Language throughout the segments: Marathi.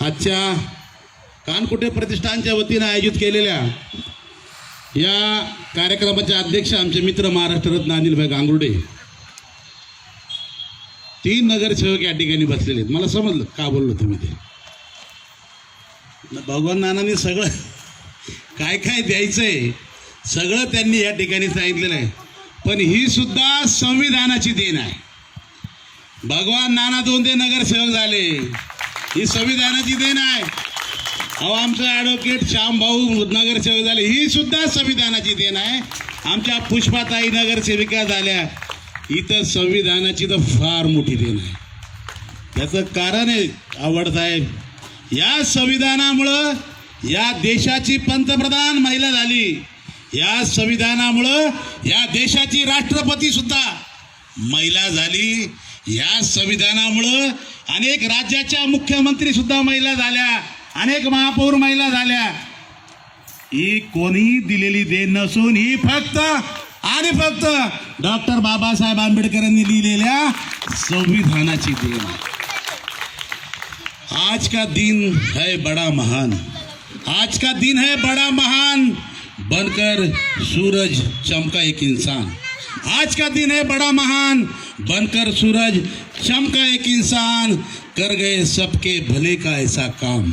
आजच्या कानकुटे प्रतिष्ठानच्या वतीनं आयोजित केलेल्या या कार्यक्रमाचे अध्यक्ष आमचे मित्र महाराष्ट्र रत्न अनिलभाई गांगुर्डे. तीन नगरसेवक या ठिकाणी बसलेले आहेत. मला समजलं का बोललो तुम्ही ते? भगवान नानांनी सगळं काय काय द्यायचंय सगळं त्यांनी या ठिकाणी सांगितलेलं आहे. पण ही सुद्धा संविधानाची देण आहे. भगवान नाना दोन ते नगरसेवक झाले. ही संविधानाची देण आहे अहो आमचं ॲडव्होकेट श्यामभाऊ नगरसेवक झाले ही सुद्धा संविधानाची देण आहे आमच्या पुष्पाताई नगरसेविका झाल्या. इथं संविधानाची तर फार मोठी देण आहे. त्याचं कारण आहे आवड आहे या संविधानामुळं या देशाची पंतप्रधान महिला झाली. या संविधानामुळं या देशाची राष्ट्रपती सुद्धा महिला झाली. या संविधानामुळं अनेक राज्याच्या मुख्यमंत्री सुद्धा महिला झाल्या अनेक महापौर महिला झाल्या. ही कोणी दिलेली देण नसून ही फक्त आणि फक्त डॉक्टर बाबासाहेब आंबेडकरांनी लिहिलेल्या संविधानाची देण. आज का दिन है बड़ा महान. आज का दिन है बड़ा महान. बनकर सूरज चमका एक इंसान. आज का दिन है बड़ा महान. बनकर सूरज चमका एक इंसान? कर गए सबके भले का ऐसा काम।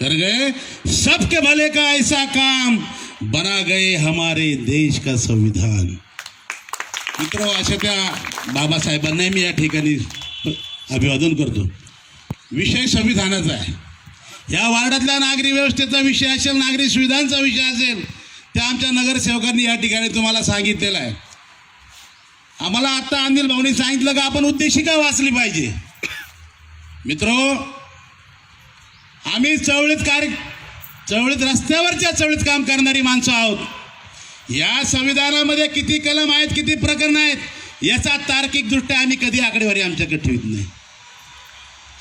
कर गए सबके भले का ऐसा काम। बना गए हमारे देश का संविधान। मित्र अशा त्या बाबासाहेबांनाही मी या ठिकाणी अभिवादन करतो. विषय संविधानाचा आहे. या वार्डातल्या नागरी व्यवस्थेचा विषय असेल नागरी सुविधांचा विषय असेल त्या आमच्या नगरसेवकांनी या ठिकाणी तुम्हाला सांगितलेलं आहे. आम्हाला आता अनिल भाऊनी सांगितलं का आपण उद्देशिका वाचली पाहिजे. मित्रो आम्ही चवळीत कार्य चवळीत रस्त्यावरच्या चवळीत काम करणारी माणसं आहोत. या संविधानामध्ये किती कलम आहेत किती प्रकरण आहेत याचा तार्किकदृष्ट्या आम्ही कधी आकडेवारी आमच्याकडे ठेवत नाही.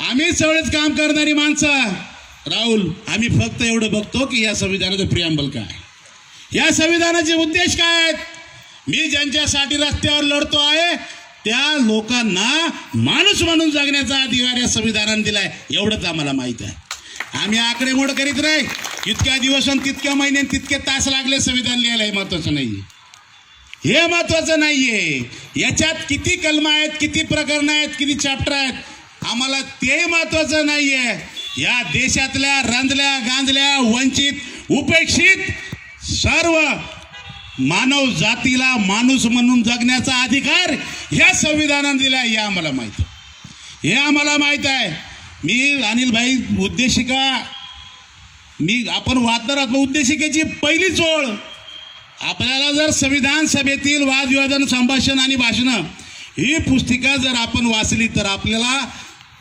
आम्ही सगळेच काम करणारी माणसं राहुल आम्ही फक्त एवढं बघतो की या संविधानाचं प्रियांबल काय या संविधानाचे उद्देश काय आहेत? मी ज्यांच्यासाठी रस्त्यावर लढतो आहे त्या लोकांना माणूस म्हणून जगण्याचा अधिकार या संविधानाने दिलाय एवढंच आम्हाला माहीत आहे. आम्ही आकडेमोड करीत नाही. इतक्या दिवस आणि तितक्या महिने तितके तास लागले संविधान लिहायला हे महत्वाचं नाही हे महत्वाचं नाहीये. याच्यात किती कलम आहेत किती प्रकरण आहेत किती चॅप्टर आहेत आम्हाला ते महत्वाचं नाहीये. या देशातल्या रांधल्या गांधल्या वंचित उपेक्षित सर्व मानव जातीला माणूस म्हणून जगण्याचा अधिकार या संविधानाने दिला हे आम्हाला माहीत आहे. हे आम्हाला माहीत आहे. मी अनिल भाई उद्देशिका मी आपण वाचणार आहोत उद्देशिकेची पहिलीच ओळ आपल्याला जर संविधान सभेतील वादविवादन संभाषण आणि भाषणं ही पुस्तिका जर आपण वाचली तर आपल्याला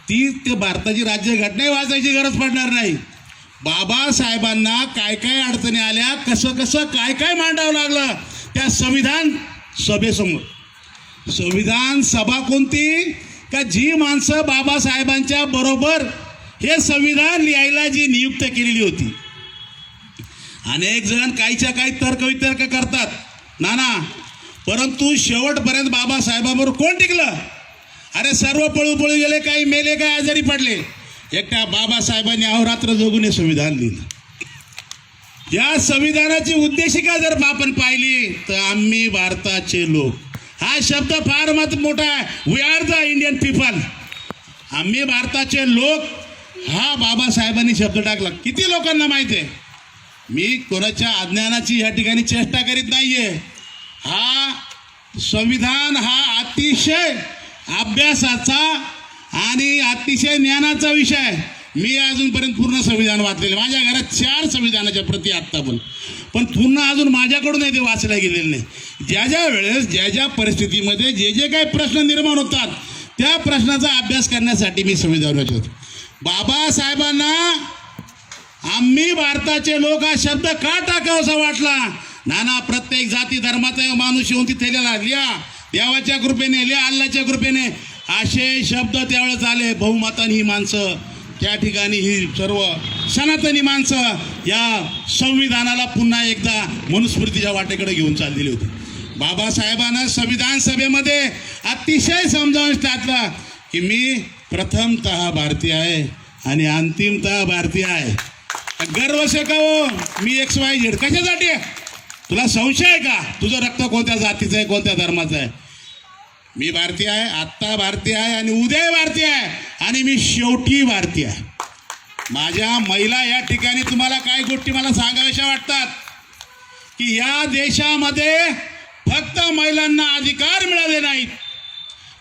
ती ते भारताची राज्यघटनाही वाचायची गरज पडणार नाही. बाबासाहेबांना काय काय अडचणी आल्या कसं कसं काय काय मांडावं लागलं त्या संविधान सभेसमोर. संविधान सभा कोणती? का जी माणसं बाबासाहेबांच्या बरोबर हे संविधान लिहायला जी नियुक्त केलेली होती. अनेक जण काहीच्या काही तर्कवितर्क करतात. नाना परंतु शेवटपर्यंत बाबासाहेबांवर कोण टिकलं? अरे सर्व पळू पळू गेले काही मेले काय आजारी पडले. एकट्या बाबासाहेबांनी अहोरात्र जोगून हे संविधान लिहिलं. या संविधानाची उद्देशिका जर आपण पाहिली तर आम्ही भारताचे लोक. हा शब्द फार मत मोठा आहे. We are the Indian people आम्ही भारताचे लोक. हा बाबासाहेबांनी शब्द टाकला. किती लोकांना माहिती आहे? मी कोणाच्या अज्ञानाची या ठिकाणी चेष्टा करीत नाहीये. हा संविधान हा अतिशय अभ्यासाचा आणि अतिशय ज्ञानाचा विषय आहे. मी अजूनपर्यंत पूर्ण संविधान वाचलेलं आहे. माझ्या घरात चार संविधानाच्या प्रती आत्ता पण. पण पूर्ण अजून माझ्याकडून ते वाचल्या गेलेले नाही. ज्या ज्या वेळेस ज्या ज्या परिस्थितीमध्ये जे जे काही प्रश्न निर्माण होतात त्या प्रश्नाचा अभ्यास करण्यासाठी मी संविधान वाचवतो बाबासाहेबांना आम्ही भारताचे लोक हा शब्द का टाकावासा वाटला? नाना प्रत्येक जाती धर्माचा माणूस येऊन तिथे लिहा. देवाच्या कृपेने लिहा अल्लाच्या कृपेने. असे शब्द त्यावेळेस आले बहुमतानी ही माणसं त्या ठिकाणी ही सर्व सनातनी माणसं या संविधानाला पुन्हा एकदा मनुस्मृतीच्या वाटेकडे घेऊन चाललेली होती. बाबासाहेबांना संविधान सभेमध्ये अतिशय समजावून टाकलं की मी प्रथमतः भारतीय आहे आणि अंतिमतः भारतीय आहे. गर्व से का हो मी एक्स वाय झेड. कशासाठी? आहे तुला संशय आहे का? तुझं रक्त कोणत्या जातीचं आहे कोणत्या धर्माचं आहे? मी भारतीय आहे आत्ता भारतीय आहे आणि उद्या भारतीय आहे आणि मी शेवटी भारतीय आहे. माझ्या महिला या ठिकाणी तुम्हाला काही गोष्टी मला सांगाव्याशा वाटतात की या देशामध्ये फक्त महिलांना अधिकार मिळाले नाहीत.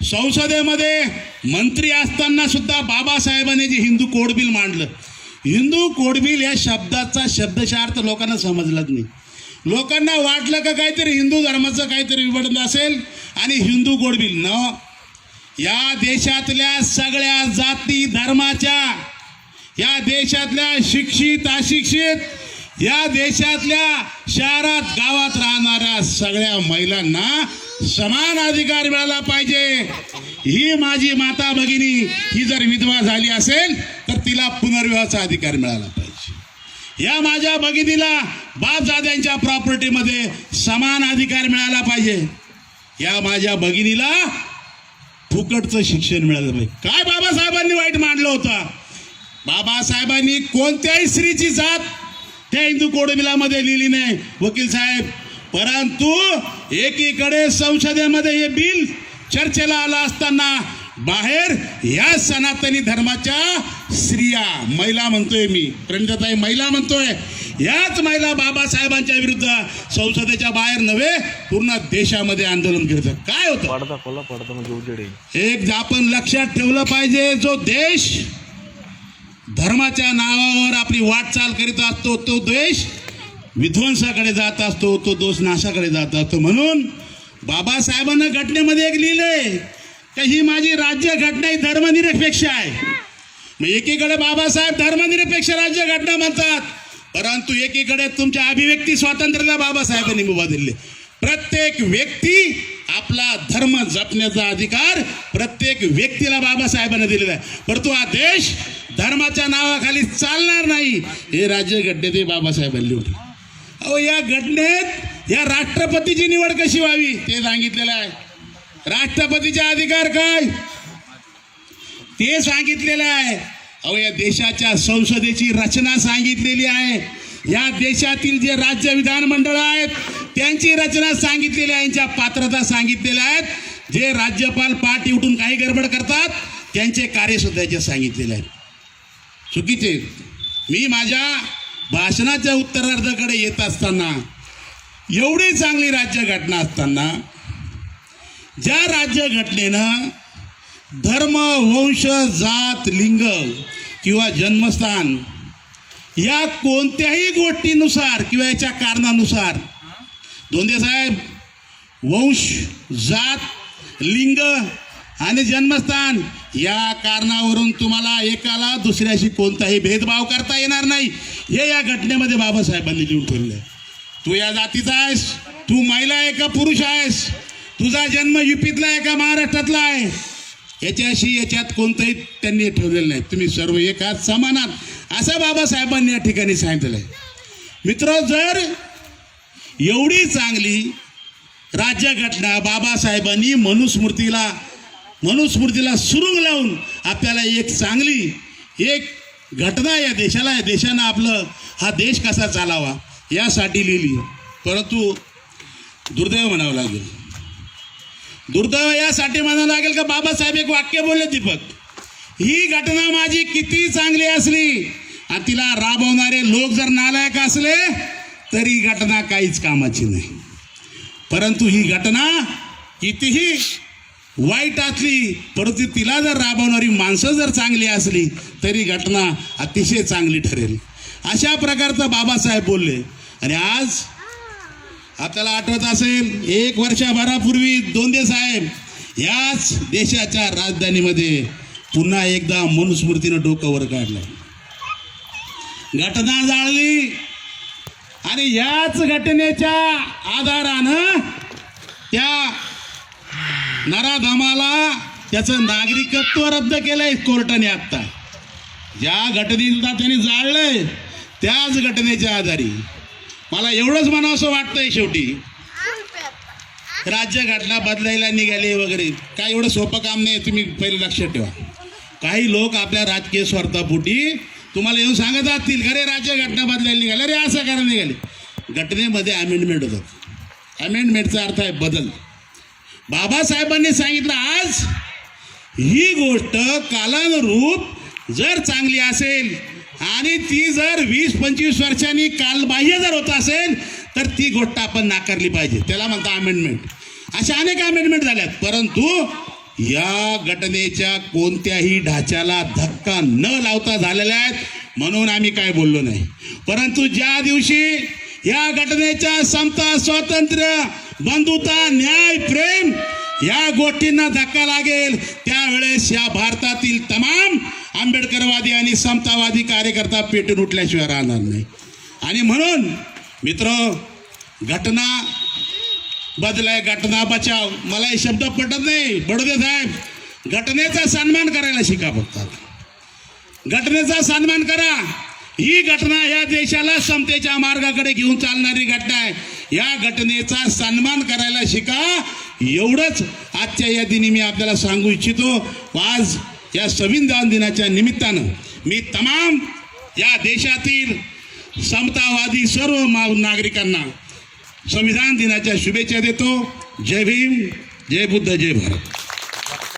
संसदेमध्ये मंत्री असताना सुद्धा बाबासाहेबांनी जे हिंदू कोडबिल मांडलं. हिंदू कोडबिल या शब्दाचा शब्दशः अर्थ लोकांना समजलाच नाही. लोकांना वाटलं का काहीतरी हिंदू धर्माचं काहीतरी विवडन असेल आणि हिंदू गोडबिल न. या देशातल्या सगळ्या जाती धर्माच्या या देशातल्या शिक्षित अशिक्षित या देशातल्या शहरात गावात राहणाऱ्या सगळ्या महिलांना समान अधिकार मिळाला पाहिजे. ही माझी माता भगिनी ही जर विधवा झाली असेल तर तिला पुनर्विवाहाचा अधिकार मिळाला पाहिजे. या माझ्या भगिनीला बापदाद्यांच्या प्रॉपर्टीमध्ये समान अधिकार मिळाला पाहिजे. या माझ्या भगिनीला फुकटचं शिक्षण मिळालं पाहिजे. काय बाबासाहेबांनी वाईट मांडलं होतं? बाबासाहेबांनी कोणत्याही स्त्रीची जात त्या हिंदू कोडमिलामध्ये लिहिली नाही. वकील साहेब परंतु एकीकडे संसदेमध्ये हे बिल चर्चेला आलं असताना बाहेर या सनातनी धर्माच्या स्त्रिया महिला म्हणतोय मी. प्रणिताई महिला म्हणतोय. याच महिला बाबासाहेबांच्या विरुद्ध संसदेच्या बाहेर नव्हे पूर्ण देशामध्ये आंदोलन करतात काय होतं? म्हणजे एक आपण लक्षात ठेवलं पाहिजे जो देश धर्माच्या नावावर आपली वाटचाल करीत असतो तो देश विध्वंसाकडे जात असतो तो दोष नाशाकडे जात असतो. म्हणून बाबासाहेबांना घटनेमध्ये एक लिहिलंय का ही माझी राज्य घटना ही धर्मनिरपेक्ष आहे. मग एकीकडे बाबासाहेब धर्मनिरपेक्ष राज्य घटना म्हणतात परंतु एकीकडे तुमच्या अभिव्यक्ती स्वातंत्र्याला बाबासाहेबांनी मुभा दिले. प्रत्येक व्यक्ती आपला धर्म जपण्याचा अधिकार प्रत्येक व्यक्तीला बाबासाहेबांनी दिलेला आहे. परंतु हा देश धर्माच्या नावाखाली चालणार नाही हे राज्य घटनेत बाबासाहेबांनी लिहून अहो या घटनेत या राष्ट्रपतीची निवड कशी व्हावी ते सांगितलेलं आहे. राष्ट्रपतीचे अधिकार काय? ते सांगितलेलं आहे. अहो या देशाच्या संसदेची रचना सांगितलेली आहे. या देशातील जे राज्य विधानमंडळ आहेत त्यांची रचना सांगितलेली आहे यांच्या पात्रता सांगितलेल्या आहेत. जे राज्यपाल पाठी उठून काही गडबड करतात त्यांचे कार्य सुद्धा सांगितलेले आहेत. चुकीचे. मी माझ्या भाषणाच्या उत्तरार्धाकडे येत असताना एवढी चांगली राज्यघटना असताना ज्या राज्यघटनेनं धर्म वंश जात लिंग किंवा जन्मस्थान या कोणत्याही गोष्टीनुसार किंवा याच्या कारणानुसार दोंदे साहेब वंश जात लिंग आणि जन्मस्थान या कारणावरून तुम्हाला एकाला दुसऱ्याशी कोणताही भेदभाव करता येणार नाही. हे या घटनेमध्ये बाबासाहेबांनी लिहून ठेवलं आहे. तू या जातीचा आहेस तू महिला आहे का पुरुष आहेस तुझा जन्म युपीतला आहे का महाराष्ट्रातला आहे? याच्याशी याच्यात कोणतंही त्यांनी ठेवलेलं नाही. तुम्ही सर्व एकाच समानात असं बाबासाहेबांनी या ठिकाणी सांगितलं आहे मित्र जर एवढी चांगली राज्यघटना बाबासाहेबांनी मनुस्मृतीला मनुस्मृतीला सुरुंग लावून आपल्याला एक चांगली एक घटना या देशाला या देशानं आपलं हा देश कसा चालावा यासाठी लिहिली. परंतु दुर्दैव म्हणावं लागेल. दुर्दैव यासाठी म्हणावं लागेल का बाबासाहेब एक वाक्य बोलले दीपक ही घटना माझी किती चांगली असली आणि तिला राबवणारे लोक जर नालायक असले तरी ही घटना काहीच कामाची नाही. परंतु ही घटना कितीही वाईट असली परंतु तिला जर राबवणारी माणसं जर चांगली असली तरी घटना अतिशय चांगली ठरेल. अशा प्रकारचं बाबासाहेब बोलले. आणि आज आपल्याला आठवत असेल एक वर्षभरापूर्वी दोंदे साहेब याच देशाच्या राजधानीमध्ये पुन्हा एकदा मनुस्मृतीनं डोकं वर काढलं घटना जाळली आणि याच घटनेच्या आधारानं त्या नराधामाला त्याचं नागरिकत्व रद्द केलंय कोर्टाने आत्ता. ज्या घटनेला त्यांनी जाळलंय त्याच घटनेच्या आधारी मला एवढंच म्हणावंसं वाटतंय शेवटी. राज्यघटना बदलायला निघाले वगैरे. काय एवढं सोपं काम नाही तुम्ही पहिले लक्षात ठेवा. काही लोक आपल्या राजकीय स्वार्थापोटी तुम्हाला येऊन सांगत असतील का राज्य घटना बदलायला निघाले. अरे असं करायला निघाले. घटनेमध्ये अमेंडमेंट होतात अमेंडमेंटचा अर्थ आहे बदल. बाबासाहेबांनी सांगितलं आज ही गोष्ट कालानुरूप जर चांगली असेल आणि ती जर वीस पंचवीस वर्षांनी कालबाह्य जर होत असेल तर ती गोष्ट आपण नाकारली पाहिजे. त्याला म्हणता अमेंडमेंट अशा अनेक अमेंडमेंट झाल्यात. परंतु या घटनेच्या कोणत्याही ढाच्याला धक्का न लावता झालेल्या आहेत म्हणून आम्ही काय बोललो नाही. परंतु ज्या दिवशी या घटनेच्या समता स्वातंत्र्य बंधुता न्याय प्रेम या गोष्टींना धक्का लागेल त्यावेळेस या भारतातील तमाम आंबेडकरवादी आणि समतावादी कार्यकर्ता पेटून उठल्याशिवाय राहणार नाही. आणि म्हणून मित्र घटना बदलाय घटना बचाव. मला हे शब्द पटत नाही. बडोदे साहेब. घटनेचा सन्मान करायला शिका फक्त. घटनेचा सन्मान करा. ही घटना या देशाला समतेच्या मार्गाकडे घेऊन चालणारी घटना आहे. या घटनेचा सन्मान करायला शिका. एवढंच आजच्या या दिनी मी आपल्याला सांगू इच्छितो. आज या संविधान दिनाच्या निमित्तानं मी तमाम या देशातील समतावादी सर्व मा- नागरिकांना संविधान दिनाच्या शुभेच्छा देतो. जय भीम जय बुद्ध जय भारत.